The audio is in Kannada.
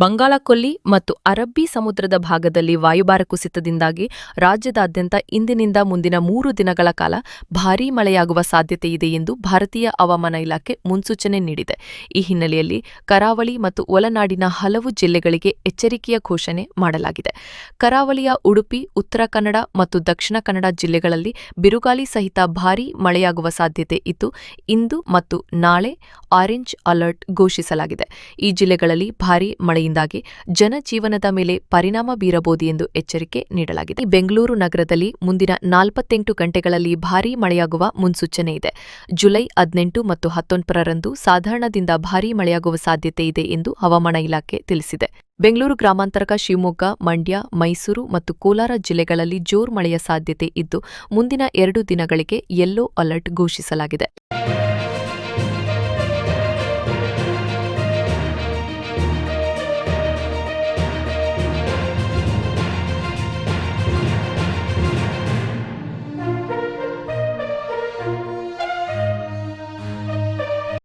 ಬಂಗಾಳಕೊಲ್ಲಿ ಮತ್ತು ಅರಬ್ಬಿ ಸಮುದ್ರದ ಭಾಗದಲ್ಲಿ ವಾಯುಭಾರ ಕುಸಿತದಿಂದಾಗಿ ರಾಜ್ಯದಾದ್ಯಂತ ಇಂದಿನಿಂದ ಮುಂದಿನ ಮೂರು ದಿನಗಳ ಕಾಲ ಭಾರೀ ಮಳೆಯಾಗುವ ಸಾಧ್ಯತೆ ಇದೆ ಎಂದು ಭಾರತೀಯ ಹವಾಮಾನ ಇಲಾಖೆ ಮುನ್ಸೂಚನೆ ನೀಡಿದೆ. ಈ ಹಿನ್ನೆಲೆಯಲ್ಲಿ ಕರಾವಳಿ ಮತ್ತು ಒಳನಾಡಿನ ಹಲವು ಜಿಲ್ಲೆಗಳಿಗೆ ಎಚ್ಚರಿಕೆಯ ಘೋಷಣೆ ಮಾಡಲಾಗಿದೆ. ಕರಾವಳಿಯ ಉಡುಪಿ, ಉತ್ತರ ಕನ್ನಡ ಮತ್ತು ದಕ್ಷಿಣ ಕನ್ನಡ ಜಿಲ್ಲೆಗಳಲ್ಲಿ ಬಿರುಗಾಳಿ ಸಹಿತ ಭಾರೀ ಮಳೆಯಾಗುವ ಸಾಧ್ಯತೆ ಇದ್ದು, ಇಂದು ಮತ್ತು ನಾಳೆ ಆರೆಂಜ್ ಅಲರ್ಟ್ ಘೋಷಿಸಲಾಗಿದೆ. ಈ ಜಿಲ್ಲೆಗಳಲ್ಲಿ ಭಾರೀ ಮಳೆಯಿಂದಾಗಿ ಜನಜೀವನದ ಮೇಲೆ ಪರಿಣಾಮ ಬೀರಬಹುದು ಎಂದು ಎಚ್ಚರಿಕೆ ನೀಡಲಾಗಿದೆ. ಬೆಂಗಳೂರು ನಗರದಲ್ಲಿ ಮುಂದಿನ ನಾಲ್ಪತ್ತೆಂಟು ಗಂಟೆಗಳಲ್ಲಿ ಭಾರೀ ಮಳೆಯಾಗುವ ಮುನ್ಸೂಚನೆ ಇದೆ. ಜುಲೈ ಹದಿನೆಂಟು ಮತ್ತು ಹತ್ತೊಂಬತ್ತರಂದು ಸಾಧಾರಣದಿಂದ ಭಾರೀ ಮಳೆಯಾಗುವ ಸಾಧ್ಯತೆ ಇದೆ ಎಂದು ಹವಾಮಾನ ಇಲಾಖೆ ತಿಳಿಸಿದೆ. ಬೆಂಗಳೂರು ಗ್ರಾಮಾಂತರ ಶಿವಮೊಗ್ಗ, ಮಂಡ್ಯ, ಮೈಸೂರು ಮತ್ತು ಕೋಲಾರ ಜಿಲ್ಲೆಗಳಲ್ಲಿ ಜೋರು ಮಳೆಯ ಸಾಧ್ಯತೆ ಇದ್ದು, ಮುಂದಿನ ಎರಡು ದಿನಗಳಿಗೆ ಯೆಲ್ಲೋ ಅಲರ್ಟ್ ಘೋಷಿಸಲಾಗಿದೆ.